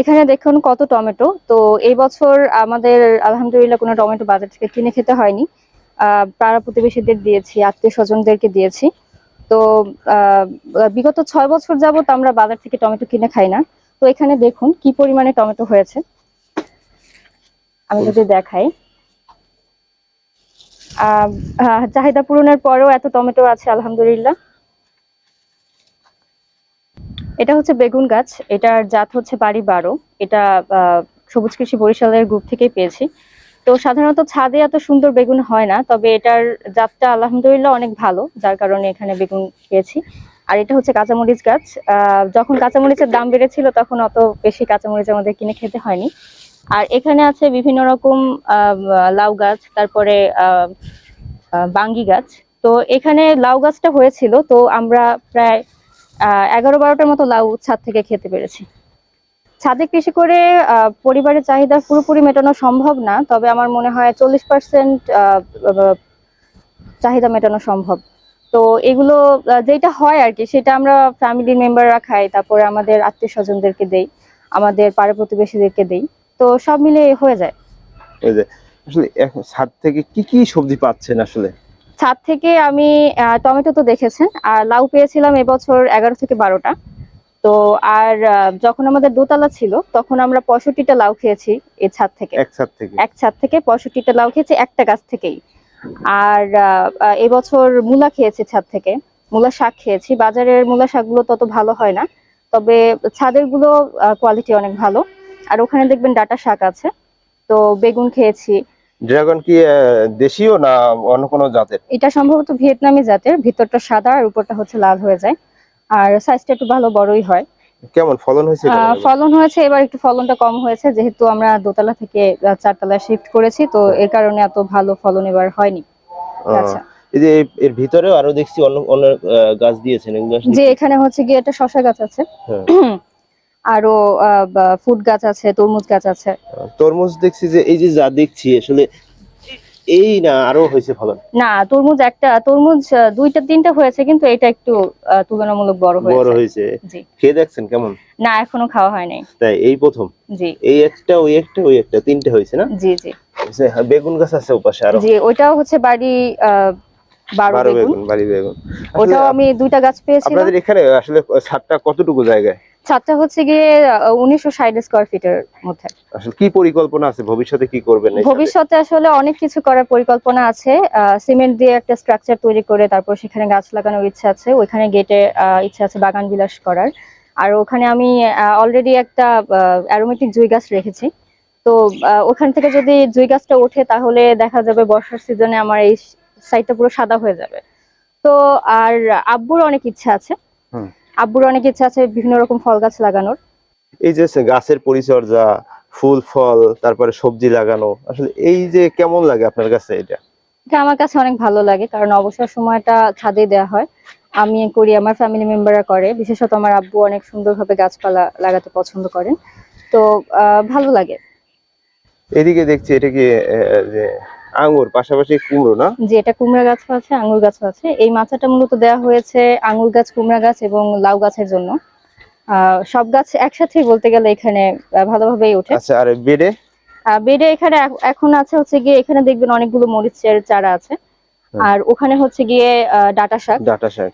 এখানে দেখুন কত টমেটো। তো এই বছর আমাদের আলহামদুলিল্লাহ কোনো টমেটো বাজার থেকে কিনে খেতে হয়নি। পাড়া প্রতিবেশীদের দিয়েছি আত্মীয় স্বজনদেরকে দিয়েছি। তো বিগত ছয় বছর যাবত আমরা বাজার থেকে টমেটো কিনে খাই না। তো এখানে দেখুন কি পরিমাণে টমেটো হয়েছে। আমি যদি দেখাই। আহ, চাহিদা পূরণের পরেও এত টমেটো আছে আলহামদুলিল্লাহ। এটা হচ্ছে বেগুন গাছ, এটার জাত হচ্ছে বাড়ি বারো। এটা সবুজ কৃষি বরিশালের গ্রুপ থেকেই পেয়েছি। তো সাধারণত ছাদে এত সুন্দর বেগুন হয় না, তবে এটার জাতটা আলহামদুলিল্লাহ অনেক ভালো, যার কারণে এখানে বেগুন পেয়েছি। আর এটা হচ্ছে কাঁচামরিচ গাছ যখন কাঁচামরিচের দাম বেড়েছিল তখন অত বেশি কাঁচামরিচ আমাদের কিনে খেতে হয়নি। আর এখানে আছে বিভিন্ন রকম লাউ গাছ, তারপরে বাঙ্গি গাছ। তো এখানে লাউ গাছটা হয়েছিল, তো আমরা প্রায় এগারো বারোটার মতো লাউ ছাদ থেকে খেতে পেরেছি। ছাদে কৃষি করে পরিবারের চাহিদা পুরোপুরি মেটানো সম্ভব না, তবে আমার মনে হয় চল্লিশ পার্সেন্ট চাহিদা মেটানো সম্ভব। তো এগুলো যেটা হয় আর কি, সেটা আমরা ফ্যামিলির মেম্বাররা খাই, তারপরে আমাদের আত্মীয় স্বজনদেরকে দেই, আমাদের পাড়া প্রতিবেশীদেরকে দেই, তো সব মিলে হয়ে যায়। আসলে ছাদ থেকে কি কি সবজি পাচ্ছেন আসলে? ছাদ থেকে আমি টমেটো তো দেখেছেন আর লাউ পেয়েছিলাম এবছর এগারো থেকে বারোটা। তো আর যখন আমাদের দোতলা ছিল তখন আমরা পঁয়ষট্টিটা লাউ খেয়েছি এই ছাদ থেকে। এক ছাদ থেকে। এক ছাদ থেকে পঁয়ষট্টিটা লাউ খেয়েছি একটা গাছ থেকেই। আর এবছর মূলা খেয়েছি ছাদ থেকে। মূলা শাক খেয়েছি। বাজারের মূলা শাকগুলো তত ভালো হয় না তবে ছাদেরগুলো কোয়ালিটি অনেক ভালো। আর ওখানে দেখবেন ডাটা শাক আছে। তো বেগুন খেয়েছি ড্রাগন কি দেশীয় না অন্য কোনো জাতের? এটা সম্ভবত ভিয়েতনামি জাতের ভিতরটা সাদা আর উপরটা হচ্ছে লাল হয়ে যায়। আর সাইজটা একটু ভালো বড়ই হয়। কেমন ফলন হয়েছে আহ, ফলন হয়েছে এবার একটু ফলনটা কম হয়েছে যেহেতু আমরা দোতলা থেকে চারতলা শিফট করেছি তো এর কারণে এত ভালো ফলন এবার হয়নি। আচ্ছা। এই যে এর- ভিতরেও আরও দেখছি অন্য অন্য গাছ দিয়েছেন যে এখানে হচ্ছে গিয়ে একটা শশা গাছ আছে। হ্যাঁ। আরও ফুড গাছ আছে তরমুজ গাছ আছে। তরমুজ দেখছি যে এই যে যা দেখছি আসলে এই না আরও হয়েছে ফলন? না তরমুজ একটা তরমুজ দুইটা তিনটা হয়েছে কিন্তু এটা একটু তুলনামূলক বড় হয়েছে। বড় হয়েছে খেয়ে দেখছেন কেমন? না এখনও খাওয়া হয়নি তাই এই প্রথম? জি। এই একটা ওই একটা ওই একটা তিনটে হয়েছে না? জি জি। হ্যাঁ, বেগুন গাছ আছে ওপাশে আরও? জি ওইটাও হচ্ছে বাড়ি বারো বেগুন। বাড়ি বেগুন। ওটাও আমি দুইটা গাছ পেয়েছি আপনাদের এখানে আসলে ছাদটা কতটুকু জায়গায়? ছাদটা হচ্ছে গিয়ে উনিশশো ষাট স্কোয়ার ফিটের মধ্যে। আসলে কি পরিকল্পনা আছে? ভবিষ্যতে কি করবেন ভবিষ্যতে আসলে অনেক কিছু করার পরিকল্পনা আছে। সিমেন্ট দিয়ে একটা স্ট্রাকচার তৈরি করে তারপর সেখানে গাছ লাগানোর ইচ্ছা আছে। ওইখানে গেটে ইচ্ছা আছে বাগান বিলাস করার। আর ওখানে আমি অলরেডি একটা অ্যারোমেটিক জুই গাছ রেখেছি। তো ওখান থেকে যদি জুই গাছটা ওঠে তাহলে দেখা যাবে বর্ষার সিজনে আমার এই সাইডটা পুরো সাদা হয়ে যাবে। তো আর আব্বুর অনেক ইচ্ছা আছে। আব্বুর অনেক ইচ্ছা আছে বিভিন্ন রকম ফল গাছ লাগানোর। এই যে গাছের পরিচর্যা ফুল ফল তারপরে সবজি লাগানো আসলে এই যে কেমন লাগে আপনার কাছে এটা? এটা আমার কাছে অনেক ভালো লাগে কারণ অবসর সময়টা ছাদে দেওয়া হয়। আমি করি আমার ফ্যামিলি মেম্বাররা করে। বিশেষত আমার আব্বু অনেক সুন্দরভাবে গাছপালা লাগাতে পছন্দ করেন। তো ভালো লাগে। এদিকে দেখছি এটা কি যে আঙ্গুর পাশাপাশি কুমড়ো না? যে এটা কুমড়া গাছ আছে আঙুর গাছ আছে। এই মাচাটা মূলত দেওয়া হয়েছে আঙুর গাছ কুমড়া গাছ এবং লাউ গাছের জন্য। সব গাছ একসাথেই বলতে গেলে এখানে ভালোভাবেই ওঠে। আচ্ছা আর বেডে? বেডে এখানে এখন আছে হচ্ছে গিয়ে এখানে দেখবেন অনেকগুলো মরিচের চারা আছে। আর ওখানে হচ্ছে গিয়ে ডাঁটা শাক। ডাটা শাক।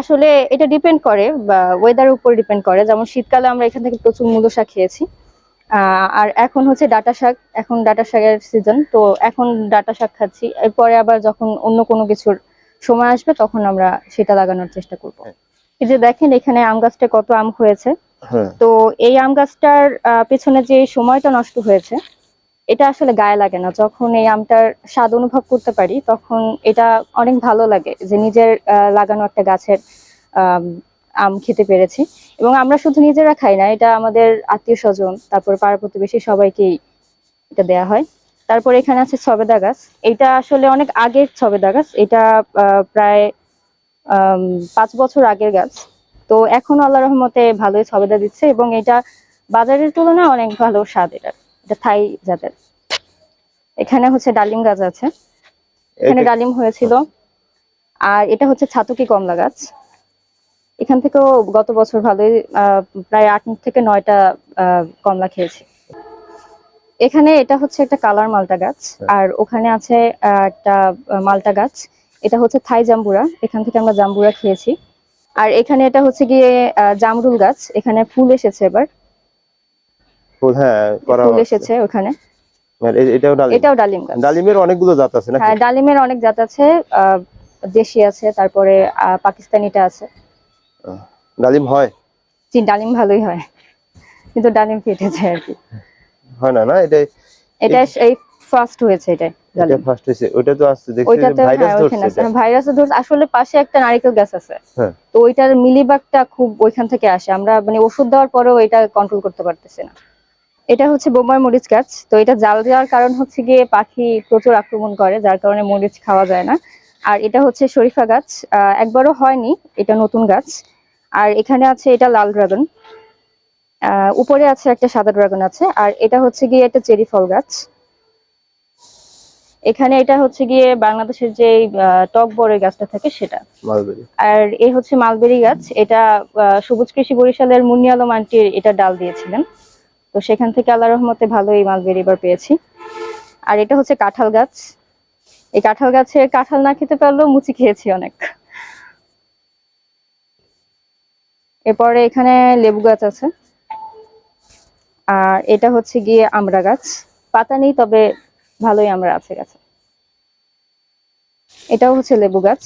আসলে এটা ডিপেন্ড করে বা ওয়েদার উপর ডিপেন্ড করে। যেমন শীতকালে আমরা এখান থেকে প্রচুর মূলো শাক খেয়েছি। আর এখন হচ্ছে ডাটা শাক এখন ডাটা শাকের সিজন তো এখন ডাটা শাক খাচ্ছি। এরপরে আবার যখন অন্য কোনো কিছুর সময় আসবে তখন আমরা সেটা লাগানোর চেষ্টা করব। হ্যাঁ। এই যে দেখেন এখানে আম গাছটা কত আম হয়েছে। হ্যাঁ। তো এই আম গাছটার পেছনে যে সময়টা নষ্ট হয়েছে এটা আসলে গায়ে লাগে না। যখন এই আমটার স্বাদ অনুভব করতে পারি তখন এটা অনেক ভালো লাগে যে নিজের আহ, লাগানো একটা গাছের আম, খেতে পেরেছি। এবং আমরা শুধু নিজেরা খাই না এটা আমাদের আত্মীয় স্বজন তারপর পাড়া প্রতিবেশী সবাইকেই এটা দেয়া হয়। তারপর এখানে আছে ছবেদা গাছ। এটা আসলে অনেক আগের ছবেদা গাছ। এটা প্রায় পাঁচ বছর আগের গাছ। তো এখন আল্লাহ রহমতে ভালোই ছবেদা দিচ্ছে এবং এটা বাজারের তুলনায় অনেক ভালো স্বাদ এটা। এটা থাই জাতের। এখানে হচ্ছে ডালিম গাছ আছে। এখানে ডালিম হয়েছিল। আর এটা হচ্ছে ছাতকি কমলা গাছ। এখান থেকেও গত বছর ভালোই আহ, প্রায় আট থেকে নয়টা কমলা খেয়েছি। এখানে এটা হচ্ছে একটা কালার মালটা গাছ হ্যাঁ। আর ওখানে আছে একটা মালটা গাছ। এটা হচ্ছে থাই জাম্বুরা এখান থেকে আমরা জাম্বুরা খেয়েছি। আর এখানে এটা হচ্ছে গিয়ে জামরুল গাছ এখানে ফুল এসেছে এবার। ফুল হ্যাঁ। এসেছে ওখানে। এটাও ডালিম। এটাও ডালিম গাছ। ডালিমের অনেকগুলো জাত আছে নাকি? হ্যাঁ ডালিমের অনেক জাত আছে আহ, দেশি আছে তারপরে আহ, পাকিস্তানিটা আছে। ডালিম হয়? জি ডালিম ভালোই হয়। কিন্তু ডালিম ফেটেছে আর কি। হয় না না? এটা এটা এই ফার্স্ট হয়েছে এটা এটা ফার্স্ট হয়েছে। ওইটা তো আসছে দেখছি ভাইরাস হ্যাঁ ধরছে ভাইরাস ধরছে। আসলে পাশে একটা নারকেল গাছ আছে। হ্যাঁ। তো ওইটার মিলিবাগটা খুব ওইখান থেকে আসে। আমরা মানে ওষুধ দেওয়ার পরেও এটা কন্ট্রোল করতে পারতেছি না। এটা হচ্ছে বোম্বাই মরিচ গাছ। তো এটা জাল দেওয়ার কারণ হচ্ছে গিয়ে পাখি প্রচুর আক্রমণ করে যার কারণে মরিচ খাওয়া যায় না। আর এটা হচ্ছে শরীফা গাছ। আহ, একবারও হয়নি। এটা নতুন গাছ। আর এখানে আছে এটা লাল ড্রাগন। আহ, উপরে আছে একটা সাদা ড্রাগন আছে আর এটা হচ্ছে গিয়ে একটা চেরি ফল গাছ। এখানে এটা হচ্ছে গিয়ে বাংলাদেশের যে টক বড়ের গাছটা থাকে সেটা। আর এই হচ্ছে মালবেরি গাছ এটা আহ, সবুজ কৃষি বরিশালের মুন্নি আলম আন্টির এটা ডাল দিয়েছিলেন। তো সেখান থেকে আল্লাহ রহমতে ভালোই মালবেরি এবার পেয়েছি। আর এটা হচ্ছে কাঁঠাল গাছ। এই কাঁঠাল গাছে কাঁঠাল না খেতে পারলেও মুচি খেয়েছি অনেক। এরপরে এখানে লেবু গাছ আছে। আর এটা হচ্ছে গিয়ে আমড়া গাছ। পাতা নেই, তবে ভালোই আমরা আছে গাছে। এটাও হচ্ছে লেবু গাছ।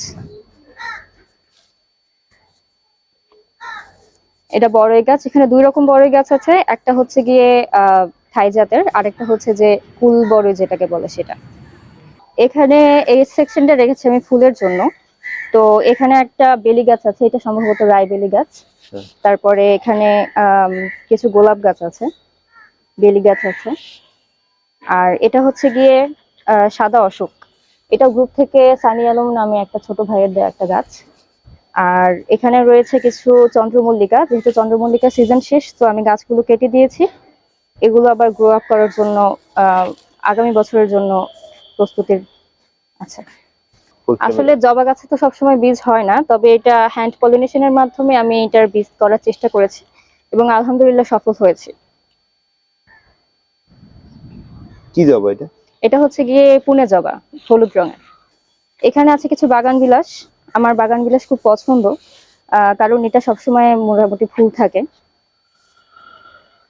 এটা বড়ই গাছ। এখানে দুই রকম বড়ই গাছ আছে। একটা হচ্ছে গিয়ে আহ থাই জাতের, আরেকটা হচ্ছে যে কুল বড়ই যেটাকে বলে সেটা। এখানে এই সেকশনটা রেখেছি আমি ফুলের জন্য। তো এখানে একটা বেলি গাছ আছে, এটা সম্ভবত রায় বেলি গাছ। তারপরে এখানে কিছু গোলাপ গাছ আছে, বেলি গাছ আছে। আর এটা হচ্ছে গিয়ে সাদা অশোক। এটা গ্রুপ থেকে সানি আলম নামে একটা ছোট ভাইয়ের দেওয়া একটা গাছ। আর এখানে রয়েছে কিছু চন্দ্রমল্লিকা, যেহেতু চন্দ্রমল্লিকা সিজন শেষ, তো আমি গাছগুলো কেটে দিয়েছি। এগুলো আবার গ্রো আপ করার জন্য আগামী বছরের জন্য প্রস্তুতির ফ্রেমে- আসলে জবা গাছে তো সবসময় বীজ হয় না তবে এটা হ্যান্ড পলিনেশনের মাধ্যমে আমি এটার বীজ করার চেষ্টা করেছি এবং আলহামদুলিল্লাহ সফল হয়েছে। কি যাব এটা? এটা হচ্ছে গিয়ে পুনে জবা হলুদ রঙের। এখানে আছে কিছু বাগান বিলাস আমার বাগান বিলাস খুব পছন্দ আহ, কারণ এটা সবসময় মোটামুটি ফুল থাকে।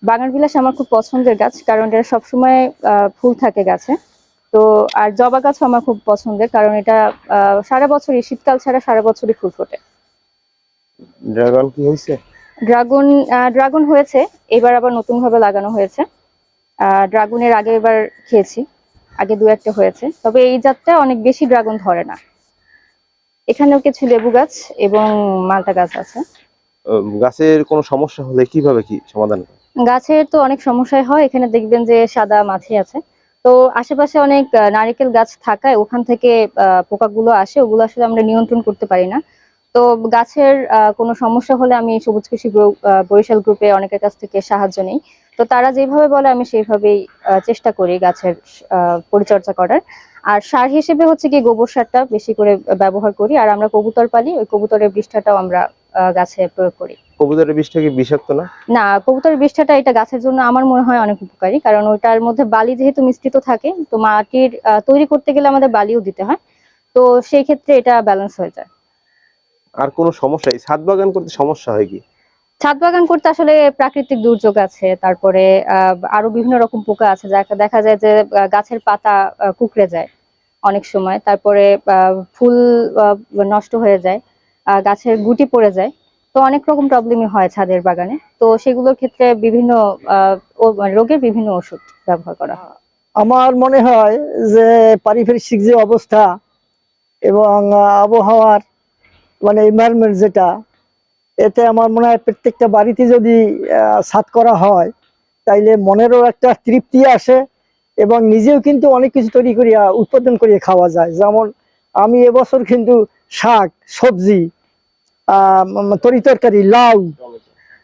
বাগান বিলাস আমার খুব পছন্দের গাছ কারণ এটা সবসময় আহ, ফুল থাকে গাছে। তো আর জবা গাছও আমার খুব পছন্দের কারণ এটা সারা বছরই শীতকাল ছাড়া সারা বছরই ফুল ফোটে। ড্রাগন কি হয়েছে? ড্রাগন ড্রাগন হয়েছে এবার আবার নতুন ভাবে লাগানো হয়েছে। ড্রাগনের আগে এবার খেয়েছি আগে দু একটা হয়েছে। তবে এই জাতটা অনেক বেশি ড্রাগন ধরে না। এখানেও কিছু লেবু গাছ এবং মালটা গাছ আছে। গাছের কোনো সমস্যা হলে কীভাবে কি সমাধান? গাছের তো অনেক সমস্যাই হয় এখানে দেখবেন যে সাদা মাছি আছে। তো আশেপাশে অনেক নারকেল গাছ থাকায় ওখান থেকে পোকাগুলো আসে, ওগুলো আসলে আমরা নিয়ন্ত্রণ করতে পারি না। তো গাছের কোনো সমস্যা হলে আমি সবুজ কৃষি গ্রুপ বরিশাল গ্রুপে অনেকের কাছ থেকে সাহায্য নিই। তো তারা যেভাবে বলে, আমি সেইভাবেই চেষ্টা করি গাছের পরিচর্যা করার। আর সার হিসেবে হচ্ছে কি গোবর সারটা বেশি করে ব্যবহার করি। আর আমরা কবুতর পালি, ওই কবুতরের বৃষ্ঠাটাও আমরা গাছে প্রয়োগ করি। কবুতরের বিষটা কি বিষাক্ত না? না কবুতরের বিষ্ঠাটা এটা গাছের জন্য আমার মনে হয় অনেক উপকারী কারণ ওটার মধ্যে বালি যেহেতু মিশ্রিত থাকে তো মাটির তৈরি করতে গেলে আমাদের বালিও দিতে হয় তো সেই ক্ষেত্রে এটা ব্যালেন্স হয়ে যায়। আর কোনো সমস্যা এই ছাদ বাগান করতে সমস্যা হয় কি? ছাদ বাগান করতে আসলে প্রাকৃতিক দুর্যোগ আছে তারপরে আরও বিভিন্ন রকম পোকা আছে দেখা যায় যে গাছের পাতা কুকড়ে যায় অনেক সময় তারপরে ফুল নষ্ট হয়ে যায়। গাছের গুটি পড়ে যায়। তো অনেক রকম প্রবলেমই হয় ছাদের বাগানে। তো সেগুলোর ক্ষেত্রে বিভিন্ন মানে রোগের বিভিন্ন ওষুধ ব্যবহার করা আমার মনে হয় যে পারিপার্শ্বিক যে অবস্থা এবং আবহাওয়ার মানে এনভায়রনমেন্ট যেটা, এতে আমার মনে হয় প্রত্যেকটা বাড়িতে যদি ছাদ করা হয়, তাইলে মনেরও একটা তৃপ্তি আসে এবং নিজেও কিন্তু অনেক কিছু তৈরি করিয়া উৎপাদন করিয়া খাওয়া যায়। যেমন আমি এবছর কিন্তু শাক, সবজি তরি তরকারি লাউ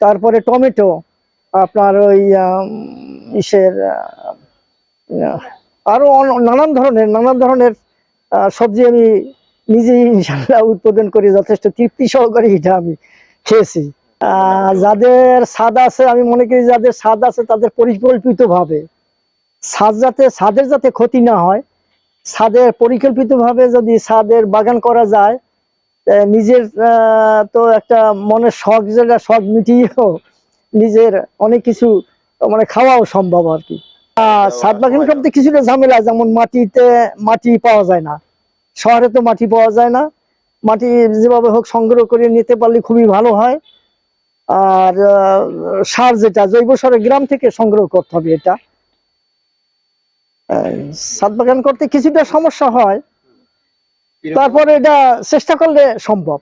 তারপরে টমেটো আপনার ওই ইসের আহ, আহ, আরও অন- নানান ধরনের নানান ধরনের সবজি আমি নিজেই ইনশাল্লাহ উৎপাদন করি যথেষ্ট তৃপ্তি সহকারে এটা আমি খেয়েছি। যাদের স্বাদ আছে আমি মনে করি যাদের স্বাদ আছে তাদের পরিকল্পিত ভাবে স্বাদ যাতে স্বাদের যাতে ক্ষতি না হয় স্বাদের পরিকল্পিত ভাবে যদি স্বাদের বাগান করা যায় নিজের তো একটা মনের শখ যেটা শখ মিটিয়েও নিজের অনেক কিছু মানে খাওয়াও সম্ভব আর কি। ছাদ বাগান করতে কিছুটা ঝামেলা যেমন মাটিতে মাটি পাওয়া যায় না। শহরে তো মাটি পাওয়া যায় না। মাটি যেভাবে হোক সংগ্রহ করে নিতে পারলে খুবই ভালো হয়। আর সার যেটা জৈব সার গ্রাম থেকে সংগ্রহ করতে হবে এটা। ছাদ বাগান করতে কিছুটা সমস্যা হয়। তারপরে এটা চেষ্টা করলে সম্ভব।